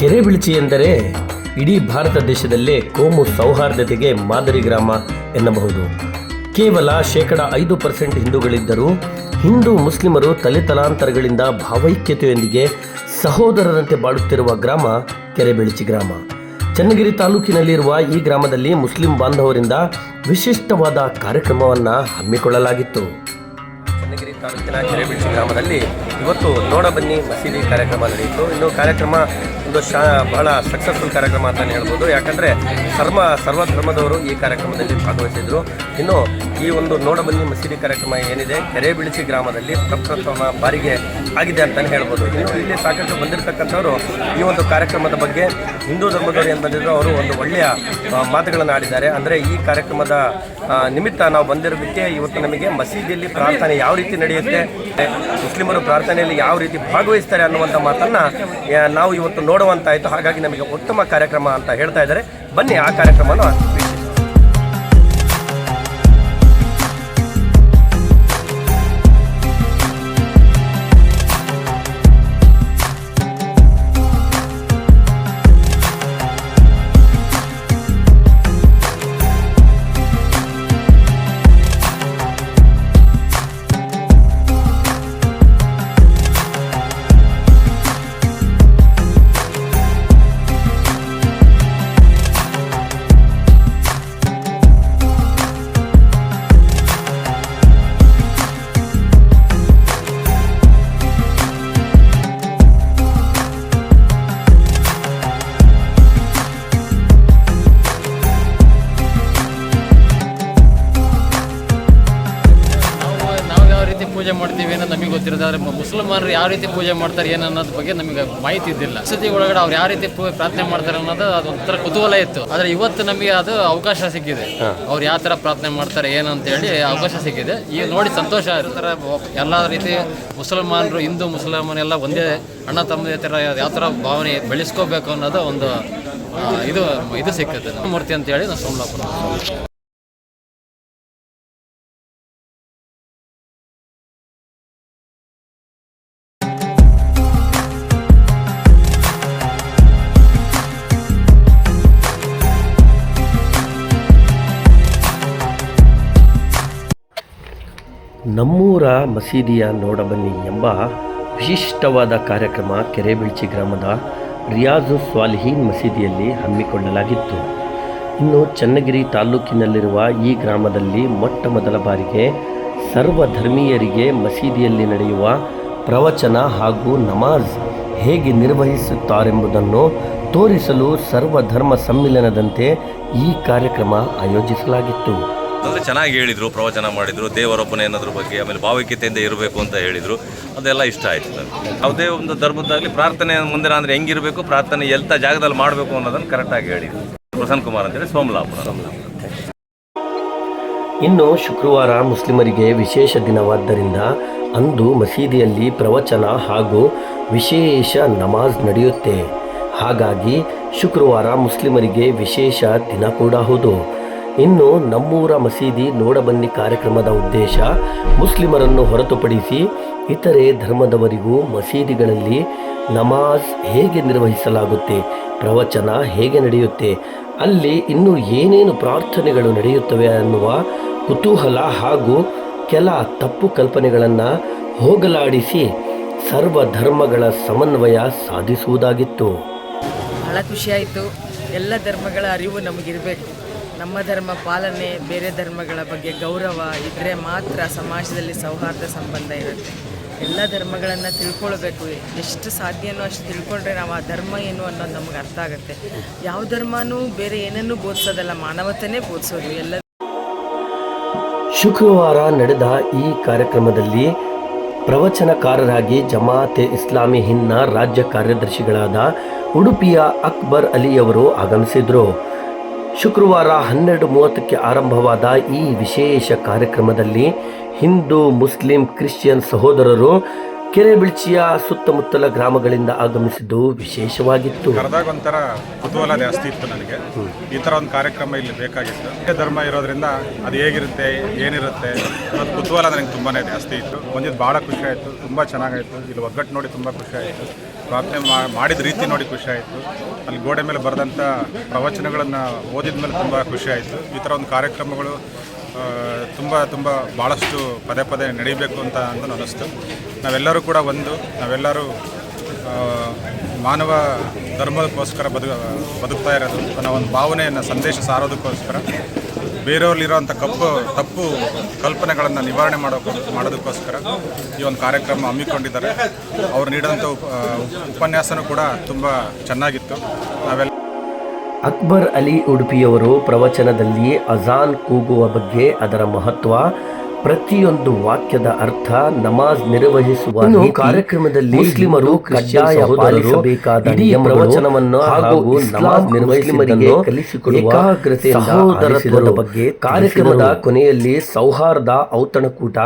ಕೆರೆಬಿಳಿಚಿ ಎಂದರೆ ಇಡೀ ಭಾರತ ದೇಶದಲ್ಲೇ ಕೋಮು ಸೌಹಾರ್ದತೆಗೆ ಮಾದರಿ ಗ್ರಾಮ ಎನ್ನಬಹುದು. ಕೇವಲ ಶೇಕಡ ಐದು ಪರ್ಸೆಂಟ್ ಹಿಂದೂಗಳಿದ್ದರೂ ಹಿಂದೂ ಮುಸ್ಲಿಮರು ತಲೆತಲಾಂತರಗಳಿಂದ ಭಾವೈಕ್ಯತೆಯೊಂದಿಗೆ ಸಹೋದರರಂತೆ ಬಾಳುತ್ತಿರುವ ಗ್ರಾಮ ಕೆರೆಬಿಳಿಚಿ ಗ್ರಾಮ. ಚನ್ನಗಿರಿ ತಾಲೂಕಿನಲ್ಲಿರುವ ಈ ಗ್ರಾಮದಲ್ಲಿ ಮುಸ್ಲಿಂ ಬಾಂಧವರಿಂದ ವಿಶಿಷ್ಟವಾದ ಕಾರ್ಯಕ್ರಮವನ್ನು ಹಮ್ಮಿಕೊಳ್ಳಲಾಗಿತ್ತು. ಚನ್ನಗಿರಿ ತಾಲೂಕಿನ ಕೆರೆಬಿಳ್ಚಿ ಗ್ರಾಮದಲ್ಲಿ ಇವತ್ತು ನೋಡಬನ್ನಿ ಮಸೀದಿ ಕಾರ್ಯಕ್ರಮ ನಡೆಯಿತು. ಇನ್ನು ಕಾರ್ಯಕ್ರಮ ಒಂದು ಶಾ ಬಹಳ ಸಕ್ಸಸ್ಫುಲ್ ಕಾರ್ಯಕ್ರಮ ಅಂತಲೇ ಹೇಳ್ಬೋದು. ಯಾಕಂದರೆ ಸರ್ವ ಸರ್ವ ಧರ್ಮದವರು ಈ ಕಾರ್ಯಕ್ರಮದಲ್ಲಿ ಭಾಗವಹಿಸಿದರು. ಇನ್ನು ಈ ಒಂದು ನೋಡಬಲ್ಲಿ ಮಸೀದಿ ಕಾರ್ಯಕ್ರಮ ಏನಿದೆ ಕೆರೆಬಿಳಿಚಿ ಗ್ರಾಮದಲ್ಲಿ ಪ್ರಪ್ರಥಮ ಬಾರಿಗೆ ಆಗಿದೆ ಅಂತಲೇ ಹೇಳ್ಬೋದು. ಇನ್ನು ಇಲ್ಲಿ ಸಾಕಷ್ಟು ಬಂದಿರತಕ್ಕಂಥವರು ಈ ಒಂದು ಕಾರ್ಯಕ್ರಮದ ಬಗ್ಗೆ, ಹಿಂದೂ ಧರ್ಮದವರು ಏನು ಬಂದಿದ್ರು, ಅವರು ಒಂದು ಒಳ್ಳೆಯ ಮಾತುಗಳನ್ನು ಆಡಿದ್ದಾರೆ. ಅಂದರೆ ಈ ಕಾರ್ಯಕ್ರಮದ ನಿಮಿತ್ತ ನಾವು ಬಂದಿರೋದಕ್ಕೆ ಇವತ್ತು ನಮಗೆ ಮಸೀದಿಯಲ್ಲಿ ಪ್ರಾರ್ಥನೆ ಯಾವ ರೀತಿ ನಡೆಯುತ್ತೆ, ಮುಸ್ಲಿಮರು ಪ್ರಾರ್ಥನೆಯಲ್ಲಿ ಯಾವ ರೀತಿ ಭಾಗವಹಿಸ್ತಾರೆ ಅನ್ನುವಂಥ ಮಾತನ್ನು ನಾವು ಇವತ್ತು ನೋಡುವಂತಾಯಿತು. ಹಾಗಾಗಿ ನಮಗೆ ಉತ್ತಮ ಕಾರ್ಯಕ್ರಮ ಅಂತ ಹೇಳ್ತಾ ಇದ್ದಾರೆ. ಬನ್ನಿ ಆ ಕಾರ್ಯಕ್ರಮನ ಮುಸಲ್ಮಾನರು ಯಾವ ರೀತಿ ಪೂಜೆ ಮಾಡ್ತಾರೆ ಏನು ಅನ್ನೋದ್ರ ಬಗ್ಗೆ ನಮಗೆ ಮಾಹಿತಿ ಇದ್ದಿಲ್ಲ. ಸತಿ ಒಳಗಡೆ ಅವ್ರು ಯಾವ ರೀತಿ ಪ್ರಾರ್ಥನೆ ಮಾಡ್ತಾರೆ ಅನ್ನೋದು ಅದು ಒಂಥರ ಕುತೂಹಲ ಇತ್ತು. ಆದರೆ ಇವತ್ತು ನಮಗೆ ಅದು ಅವಕಾಶ ಸಿಕ್ಕಿದೆ. ಅವ್ರು ಯಾವ ತರ ಪ್ರಾರ್ಥನೆ ಮಾಡ್ತಾರೆ ಏನು ಅಂತ ಹೇಳಿ ಅವಕಾಶ ಸಿಕ್ಕಿದೆ. ಈಗ ನೋಡಿ ಸಂತೋಷ ಇರ್ತಾರೆ. ಎಲ್ಲ ರೀತಿ ಮುಸಲ್ಮಾನರು ಹಿಂದೂ ಮುಸಲ್ಮಾನ ಎಲ್ಲ ಒಂದೇ ಅಣ್ಣ ತಮ್ಮದೇ ತರ ಯಾವ ತರ ಭಾವನೆ ಬೆಳೆಸ್ಕೋಬೇಕು ಅನ್ನೋದು ಒಂದು ಇದು ಇದು ಸಿಕ್ಕುತ್ತೆ ಮೂರ್ತಿ ಅಂತ ಹೇಳಿ ನಾನು ಸೋಮಲಾಪುರ. ನಮ್ಮೂರ ಮಸೀದಿಯ ನೋಡಬನ್ನಿ ಎಂಬ ವಿಶಿಷ್ಟವಾದ ಕಾರ್ಯಕ್ರಮ ಕೆರೆಬಿಳ್ಚಿ ಗ್ರಾಮದ ರಿಯಾಜು ಸ್ವಾಲಿಹೀನ್ ಮಸೀದಿಯಲ್ಲಿ ಹಮ್ಮಿಕೊಳ್ಳಲಾಗಿತ್ತು. ಇನ್ನು ಚನ್ನಗಿರಿ ತಾಲೂಕಿನಲ್ಲಿರುವ ಈ ಗ್ರಾಮದಲ್ಲಿ ಮೊಟ್ಟ ಮೊದಲ ಬಾರಿಗೆ ಸರ್ವಧರ್ಮೀಯರಿಗೆ ಮಸೀದಿಯಲ್ಲಿ ನಡೆಯುವ ಪ್ರವಚನ ಹಾಗೂ ನಮಾಜ್ ಹೇಗೆ ನಿರ್ವಹಿಸುತ್ತಾರೆಂಬುದನ್ನು ತೋರಿಸಲು ಸರ್ವಧರ್ಮ ಸಮ್ಮಿಲನದಂತೆ ಈ ಕಾರ್ಯಕ್ರಮ ಆಯೋಜಿಸಲಾಗಿತ್ತು. ಅಂದರೆ ಚೆನ್ನಾಗಿ ಹೇಳಿದರು, ಪ್ರವಚನ ಮಾಡಿದರು ದೇವರೊಬ್ಬನೇ ಅನ್ನೋದ್ರ ಬಗ್ಗೆ, ಆಮೇಲೆ ಭಾವೈಕ್ಯತೆಯಿಂದ ಇರಬೇಕು ಅಂತ ಹೇಳಿದರು. ಅದೆಲ್ಲ ಇಷ್ಟ ಆಯಿತು ನನಗೆ ಯಾವುದೇ ಒಂದು ಧರ್ಮದ್ದಾಗಲಿ ಪ್ರಾರ್ಥನೆ ಮುಂದಿನ ಅಂದರೆ ಹೆಂಗಿರಬೇಕು, ಪ್ರಾರ್ಥನೆ ಎಂಥ ಜಾಗದಲ್ಲಿ ಮಾಡಬೇಕು ಅನ್ನೋದನ್ನು ಕರೆಕ್ಟಾಗಿ ಹೇಳಿದರು. ಪ್ರಸನ್ನ ಕುಮಾರ್ ಅಂತೇಳಿ ಸೋಮಲಾಪುರ. ಇನ್ನು ಶುಕ್ರವಾರ ಮುಸ್ಲಿಮರಿಗೆ ವಿಶೇಷ ದಿನವಾದ್ದರಿಂದ ಅಂದು ಮಸೀದಿಯಲ್ಲಿ ಪ್ರವಚನ ಹಾಗೂ ವಿಶೇಷ ನಮಾಜ್ ನಡೆಯುತ್ತೆ. ಹಾಗಾಗಿ ಶುಕ್ರವಾರ ಮುಸ್ಲಿಮರಿಗೆ ವಿಶೇಷ ದಿನ ಕೂಡ ಹೌದು. ಇನ್ನು ನಮ್ಮೂರ ಮಸೀದಿ ನೋಡಬನ್ನಿ ಕಾರ್ಯಕ್ರಮದ ಉದ್ದೇಶ ಮುಸ್ಲಿಮರನ್ನು ಹೊರತುಪಡಿಸಿ ಇತರೆ ಧರ್ಮದವರಿಗೂ ಮಸೀದಿಗಳಲ್ಲಿ ನಮಾಜ್ ಹೇಗೆ ನಿರ್ವಹಿಸಲಾಗುತ್ತೆ, ಪ್ರವಚನ ಹೇಗೆ ನಡೆಯುತ್ತೆ, ಅಲ್ಲಿ ಇನ್ನು ಏನೇನು ಪ್ರಾರ್ಥನೆಗಳು ನಡೆಯುತ್ತವೆ ಅನ್ನುವ ಕುತೂಹಲ ಹಾಗೂ ಕೆಲ ತಪ್ಪು ಕಲ್ಪನೆಗಳನ್ನು ಹೋಗಲಾಡಿಸಿ ಸರ್ವ ಧರ್ಮಗಳ ಸಮನ್ವಯ ಸಾಧಿಸುವುದಾಗಿತ್ತು. ಬಹಳ ಖುಷಿಯಾಯಿತು. ಎಲ್ಲ ಧರ್ಮಗಳ ಅರಿವು ನಮಗಿರಬೇಕು. ನಮ್ಮ ಧರ್ಮ ಪಾಲನೆ ಬೇರೆ ಧರ್ಮಗಳ ಬಗ್ಗೆ ಗೌರವ ಇದ್ದರೆ ಮಾತ್ರ ಸಮಾಜದಲ್ಲಿ ಸೌಹಾರ್ದ ಸಂಬಂಧ ಇರುತ್ತೆ. ಎಲ್ಲ ಧರ್ಮಗಳನ್ನು ತಿಳ್ಕೊಳ್ಬೇಕು. ಎಷ್ಟು ಸಾಧ್ಯನೋ ಅಷ್ಟು ತಿಳ್ಕೊಂಡ್ರೆ ನಾವು ಆ ಧರ್ಮ ಏನು ಅನ್ನೋದು ನಮಗೆ ಅರ್ಥ ಆಗುತ್ತೆ. ಯಾವ ಧರ್ಮನೂ ಬೇರೆ ಏನನ್ನೂ ಬೋಧಿಸೋದಲ್ಲ, ಮಾನವತನೇ ಬೋಧಿಸೋದು. ಎಲ್ಲ ಶುಕ್ರವಾರ ನಡೆದ ಈ ಕಾರ್ಯಕ್ರಮದಲ್ಲಿ ಪ್ರವಚನಕಾರರಾಗಿ ಜಮಾತೆ ಇಸ್ಲಾಮಿ ಹಿಂದ್ನ ರಾಜ್ಯ ಕಾರ್ಯದರ್ಶಿಗಳಾದ ಉಡುಪಿಯ ಅಕ್ಬರ್ ಅಲಿಯವರು ಆಗಮಿಸಿದರು. ಶುಕ್ರವಾರ ಹನ್ನೆರಡು ಮೂವತ್ತಕ್ಕೆ ಆರಂಭವಾದ ಈ ವಿಶೇಷ ಕಾರ್ಯಕ್ರಮದಲ್ಲಿ ಹಿಂದೂ, ಮುಸ್ಲಿಂ, ಕ್ರಿಶ್ಚಿಯನ್ ಸಹೋದರರು ಕೆರೆಬಿಳ್ಚಿಯ ಸುತ್ತಮುತ್ತಲ ಗ್ರಾಮಗಳಿಂದ ಆಗಮಿಸಿದ್ದು ವಿಶೇಷವಾಗಿತ್ತು. ಕರೆದಾಗ ಒಂಥರ ಕುತೂಹಲ ಜಾಸ್ತಿ ಇತ್ತು ನನಗೆ. ಈ ಥರ ಒಂದು ಕಾರ್ಯಕ್ರಮ ಇಲ್ಲಿ ಬೇಕಾಗಿತ್ತು. ಧರ್ಮ ಇರೋದ್ರಿಂದ ಅದು ಹೇಗಿರುತ್ತೆ, ಏನಿರುತ್ತೆ ಅನ್ನೋದು ಕುತೂಹಲ ನನಗೆ ತುಂಬಾ ಜಾಸ್ತಿ ಇತ್ತು. ಒಂದಿದ್ದು ಭಾಳ ಖುಷಿ ಆಯಿತು, ತುಂಬ ಚೆನ್ನಾಗಾಯಿತು. ಇಲ್ಲಿ ಒಗ್ಗಟ್ಟು ನೋಡಿ ತುಂಬ ಖುಷಿ ಆಯಿತು. ಪ್ರಾರ್ಥನೆ ಮಾಡಿದ ರೀತಿ ನೋಡಿ ಖುಷಿ ಆಯಿತು. ಅಲ್ಲಿ ಗೋಡೆ ಮೇಲೆ ಬರೆದಂಥ ಪ್ರವಚನಗಳನ್ನು ಓದಿದ ಮೇಲೆ ತುಂಬ ಖುಷಿ ಆಯಿತು. ಈ ಥರ ಒಂದು ಕಾರ್ಯಕ್ರಮಗಳು ತುಂಬ ತುಂಬ ಭಾಳಷ್ಟು ಪದೇ ಪದೇ ನಡೀಬೇಕು ಅಂತ ಅಂತ ಅನ್ನಿಸ್ತು. ನಾವೆಲ್ಲರೂ ಕೂಡ ಒಂದು, ನಾವೆಲ್ಲರೂ ಮಾನವ ಧರ್ಮಕ್ಕೋಸ್ಕರ ಬದುಕ ಬದುಕ್ತಾ ಇರೋದು ಅನ್ನೋ ಒಂದು ಭಾವನೆಯನ್ನು, ಸಂದೇಶ ಸಾರೋದಕ್ಕೋಸ್ಕರ ಬೇರೆಯವ್ರಲ್ಲಿರೋಂಥ ಕಪ್ಪು ತಪ್ಪು ಕಲ್ಪನೆಗಳನ್ನು ನಿವಾರಣೆ ಮಾಡೋ ಮಾಡೋದಕ್ಕೋಸ್ಕರ ಈ ಒಂದು ಕಾರ್ಯಕ್ರಮ ಹಮ್ಮಿಕೊಂಡಿದ್ದಾರೆ. ಅವ್ರು ನೀಡಿದಂಥ ಉಪ ಉಪನ್ಯಾಸನೂ ಕೂಡ ತುಂಬ ಚೆನ್ನಾಗಿತ್ತು. ನಾವೆಲ್ಲ ಅಕ್ಬರ್ ಅಲಿ ಉಡುಪಿಯವರು ಪ್ರವಚನದಲ್ಲಿ ಅಜಾನ್ ಕೂಗುವ ಬಗ್ಗೆ ಅದರ ಮಹತ್ವ ಪ್ರತಿಯೊಂದು ವಾಕ್ಯದ ಅರ್ಥ ನಮಾಜ್ ನಿರ್ವಹಿಸುವ ಕಾರ್ಯಕ್ರಮದಲ್ಲಿ ಮುಸ್ಲಿಮರು ಕಡ್ಡಾಯ ಪಾಲಿಸಬೇಕಾದ ಪ್ರವಚನವನ್ನು ಹಾಗೂ ನಮಾಜ್ ನಿರ್ವಹಿಸುವುದನ್ನು ಕಲಿಸಿಕೊಡುವ ಸಹೋದರತ್ವದ ಬಗ್ಗೆ ಕಾರ್ಯಕ್ರಮದ ಕೊನೆಯಲ್ಲಿ ಸೌಹಾರ್ದ ಔತಣಕೂಟ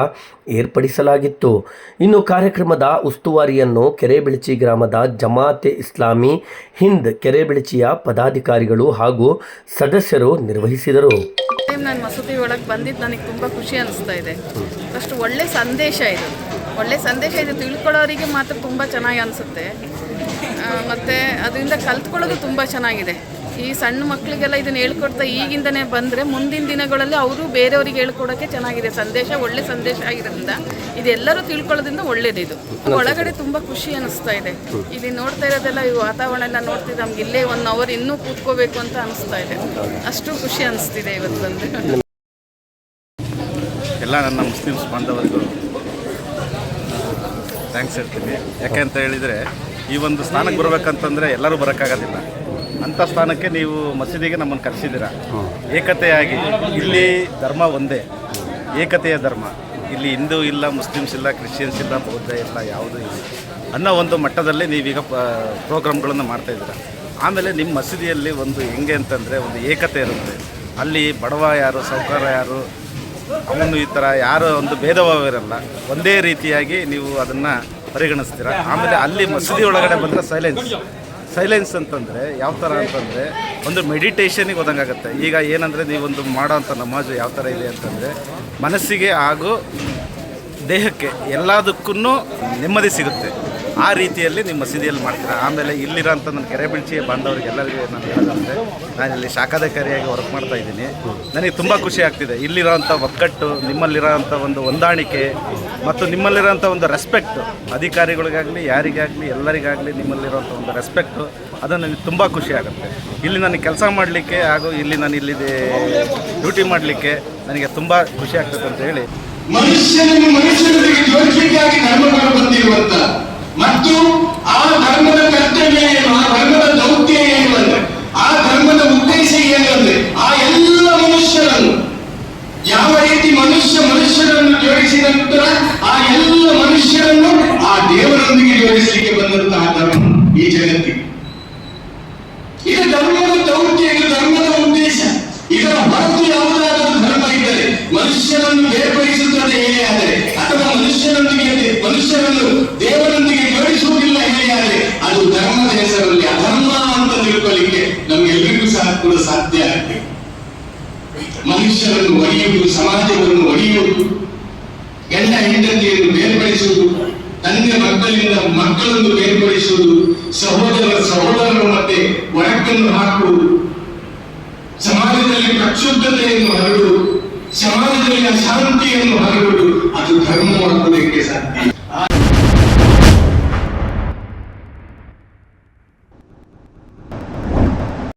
ಏರ್ಪಡಿಸಲಾಗಿತ್ತು. ಇನ್ನು ಕಾರ್ಯಕ್ರಮದ ಉಸ್ತುವಾರಿಯನ್ನು ಕೆರೆಬೆಳಚಿ ಗ್ರಾಮದ ಜಮಾತೆ ಇಸ್ಲಾಮಿ ಹಿಂದ್ ಕೆರೆಬೆಳಚಿಯ ಪದಾಧಿಕಾರಿಗಳು ಹಾಗೂ ಸದಸ್ಯರು ನಿರ್ವಹಿಸಿದರು. ನಾನು ಮಸೂತಿ ಒಳಗೆ ಬಂದಿದ್ದು ನನಗೆ ತುಂಬ ಖುಷಿ ಅನಿಸ್ತಾ ಇದೆ. ಫಸ್ಟ್ ಒಳ್ಳೆ ಸಂದೇಶ ಇದು. ಒಳ್ಳೆ ಸಂದೇಶ ಇದು ತಿಳ್ಕೊಳ್ಳೋರಿಗೆ ಮಾತ್ರ ತುಂಬ ಚೆನ್ನಾಗಿ ಅನಿಸುತ್ತೆ. ಮತ್ತು ಅದರಿಂದ ಕಲ್ತ್ಕೊಳ್ಳೋದು ತುಂಬ ಚೆನ್ನಾಗಿದೆ. ಈ ಸಣ್ಣ ಮಕ್ಕಳಿಗೆಲ್ಲ ಇದನ್ನು ಹೇಳ್ಕೊಡ್ತಾ ಈಗಿಂದನೇ ಬಂದರೆ ಮುಂದಿನ ದಿನಗಳಲ್ಲಿ ಅವರು ಬೇರೆಯವರಿಗೆ ಹೇಳ್ಕೊಡೋಕ್ಕೆ ಚೆನ್ನಾಗಿದೆ. ಸಂದೇಶ, ಒಳ್ಳೆ ಸಂದೇಶ ಆಗಿರೋದ್ರಿಂದ ಇದೆಲ್ಲರೂ ತಿಳ್ಕೊಳ್ಳೋದ್ರಿಂದ ಒಳ್ಳೇದಿದು. ಒಳಗಡೆ ತುಂಬ ಖುಷಿ ಅನಿಸ್ತಾ ಇದೆ. ಇಲ್ಲಿ ನೋಡ್ತಾ ಇರೋದೆಲ್ಲ ಈ ವಾತಾವರಣ ನೋಡ್ತಿದ್ದೆ ನಮ್ಗೆ ಇಲ್ಲೇ ಒನ್ ಅವರ್ ಇನ್ನೂ ಕೂತ್ಕೋಬೇಕು ಅಂತ ಅನಿಸ್ತಾ ಇದೆ. ಅಷ್ಟು ಖುಷಿ ಅನಿಸ್ತಿದೆ ಇವತ್ತು ಬಂದು ಎಲ್ಲ ನನ್ನ ಮುಸ್ಲಿಮ್ಸ್ ಬಾಂಧವರಿಗೂ ಥ್ಯಾಂಕ್ಸ್ ಹೇಳ್ತೀನಿ. ಯಾಕೆ ಅಂತ ಹೇಳಿದರೆ, ಈ ಒಂದು ಸ್ನಾನಕ್ಕೆ ಬರಬೇಕಂತಂದರೆ ಎಲ್ಲರೂ ಬರೋಕ್ಕಾಗೋದಿಲ್ಲ. ಅಂಥ ಸ್ಥಾನಕ್ಕೆ ನೀವು ಮಸೀದಿಗೆ ನಮ್ಮನ್ನು ಕರೆಸಿದ್ದೀರ? ಏಕತೆಯಾಗಿ. ಇಲ್ಲಿ ಧರ್ಮ ಒಂದೇ. ಏಕತೆಯ ಧರ್ಮ. ಇಲ್ಲಿ ಹಿಂದೂ ಇಲ್ಲ ಮುಸ್ಲಿಮ್ಸ್ ಇಲ್ಲ ಕ್ರಿಶ್ಚಿಯನ್ಸ್ ಇಲ್ಲ ಬೌದ್ಧ ಇಲ್ಲ ಯಾವುದೂ ಇಲ್ಲ. ಅನ್ನೋ ಒಂದು ಮಟ್ಟದಲ್ಲಿ ನೀವೀಗ ಪ್ರೋಗ್ರಾಮ್ಗಳನ್ನು ಮಾಡ್ತಾಯಿದ್ದೀರ ಆಮೇಲೆ ನಿಮ್ಮ ಮಸೀದಿಯಲ್ಲಿ ಒಂದು ಹೆಂಗೆ ಅಂತಂದರೆ ಒಂದು ಏಕತೆ ಇರುತ್ತೆ. ಅಲ್ಲಿ ಬಡವ ಯಾರು ಸೌಕಾರ ಯಾರು ಅವನು ಈ ಥರ ಯಾರು ಒಂದು ಭೇದಭಾವ ಇರಲ್ಲ ಒಂದೇ ರೀತಿಯಾಗಿ ನೀವು ಅದನ್ನು ಪರಿಗಣಿಸ್ತೀರ? ಆಮೇಲೆ ಅಲ್ಲಿ ಮಸೀದಿ ಒಳಗಡೆ ಬಂದರೆ ಸೈಲೆನ್ಸ್ ಸೈಲೆನ್ಸ್ ಅಂತಂದರೆ, ಯಾವ ಥರ ಅಂತಂದರೆ, ಒಂದು ಮೆಡಿಟೇಷನಿಗೆ ಹೋದಂಗಾಗುತ್ತೆ. ಈಗ ಏನಂದರೆ ನೀವೊಂದು ಮಾಡೋವಂಥ ನಮಾಜು ಯಾವ ಥರ ಇದೆ ಅಂತಂದರೆ, ಮನಸ್ಸಿಗೆ ಹಾಗೂ ದೇಹಕ್ಕೆ ಎಲ್ಲದಕ್ಕೂ ನೆಮ್ಮದಿ ಸಿಗುತ್ತೆ. ಆ ರೀತಿಯಲ್ಲಿ ನಿಮ್ಮ ಮಸೀದಿಯಲ್ಲಿ ಮಾಡ್ತೀರಾ? ಆಮೇಲೆ ಇಲ್ಲಿರೋಂಥ ನನ್ನ ಕೆರೆಬಿಳ್ಚಿ ಬಾಂಧವರಿಗೆ ಎಲ್ಲರಿಗೂ ನಾನು ಹೇಳೋದಂದರೆ ನಾನು ಇಲ್ಲಿ ಶಾಖಾಧಿಕಾರಿಯಾಗಿ ವರ್ಕ್ ಮಾಡ್ತಾ ಇದ್ದೀನಿ. ನನಗೆ ತುಂಬ ಖುಷಿ ಆಗ್ತಿದೆ. ಇಲ್ಲಿರೋಂಥ ಒಗ್ಗಟ್ಟು, ನಿಮ್ಮಲ್ಲಿರೋಂಥ ಒಂದು ಹೊಂದಾಣಿಕೆ ಮತ್ತು ನಿಮ್ಮಲ್ಲಿರೋಂಥ ಒಂದು ರೆಸ್ಪೆಕ್ಟ್ ಅಧಿಕಾರಿಗಳಿಗಾಗಲಿ, ಯಾರಿಗಾಗಲಿ, ಎಲ್ಲರಿಗಾಗಲಿ ನಿಮ್ಮಲ್ಲಿರೋಂಥ ಒಂದು ರೆಸ್ಪೆಕ್ಟು ಅದು ನನಗೆ ತುಂಬ ಖುಷಿ ಆಗುತ್ತೆ. ಇಲ್ಲಿ ನನಗೆ ಕೆಲಸ ಮಾಡಲಿಕ್ಕೆ ಹಾಗೂ ಇಲ್ಲಿ ನಾನು ಇಲ್ಲಿ ಡ್ಯೂಟಿ ಮಾಡಲಿಕ್ಕೆ ನನಗೆ ತುಂಬ ಖುಷಿ ಆಗ್ತದೆ ಅಂತ ಹೇಳಿ. ಮತ್ತು ಆ ಧರ್ಮದ ಕರ್ತವ್ಯ ಏನು? ಆ ಧರ್ಮದ ದೌತ್ಯ ಏನು ಅಂದ್ರೆ? ಆ ಧರ್ಮದ ಉದ್ದೇಶ ಏನು ಅಂದ್ರೆ? ಆ ಎಲ್ಲ ಮನುಷ್ಯರನ್ನು, ಯಾವ ರೀತಿ ಮನುಷ್ಯ ಮನುಷ್ಯರನ್ನು ಜೋಡಿಸಿದ ನಂತರ ಆ ಎಲ್ಲ ಮನುಷ್ಯರನ್ನು ಆ ದೇವರೊಂದಿಗೆ ಜೋಡಿಸಲಿಕ್ಕೆ ಬಂದಂತಹ ಧರ್ಮ ಈ ಜಗತ್ತಿಗೆ. ಇದು ಧರ್ಮದ ದೌತ್ಯ, ಇದು ಧರ್ಮದ ಉದ್ದೇಶ. ಇದರ ಹೊರತು ಯಾವುದಾದರೂ ಧರ್ಮ ಮನುಷ್ಯರನ್ನು ಬೇರ್ಪಡಿಸುತ್ತದೆ ಹೇಳಿಯಾದರೆ ಅಥವಾ ಮನುಷ್ಯರೊಂದಿಗೆ ಮನುಷ್ಯರನ್ನು ದೇವರೊಂದಿಗೆ ಜೋಡಿಸುವುದಿಲ್ಲ ಹೇಳಿಯಾದರೆ ಅದು ಧರ್ಮದ ಹೆಸರಲ್ಲಿ ಅಧರ್ಮ ಅಂತ ತಿಳ್ಕೊಳ್ಳಿಕ್ಕೆ ನಮ್ಗೆಲ್ಲರಿಗೂ ಸಹ ಕೂಡ ಸಾಧ್ಯ ಆಗ್ತದೆ ಮನುಷ್ಯರನ್ನು ಒಡೆಯುವುದು, ಸಮಾಜವನ್ನು ಒಡೆಯುವುದು, ಗಂಡ ಹೆಂಡತಿಯನ್ನು ಬೇರ್ಪಡಿಸುವುದು, ತಂದೆ ಮಕ್ಕಳಿಂದ ಮಕ್ಕಳನ್ನು ಬೇರ್ಪಡಿಸುವುದು, ಸಹೋದರ ಸಹೋದರರ ಮತ್ತೆ ಒಡಕನ್ನು ಹಾಕುವುದು, ಸಮಾಜದಲ್ಲಿ ಪ್ರಕ್ಷುಬ್ಧತೆಯನ್ನು ಹರಡುವುದು ಸಮಾಜದಲ್ಲಿ ಅಶಾಂತಿಯನ್ನು ಹರಡುವುದು ಅದು ಧರ್ಮವಾಗುವುದಕ್ಕೆ ಸಾಧ್ಯ ಇಲ್ಲ.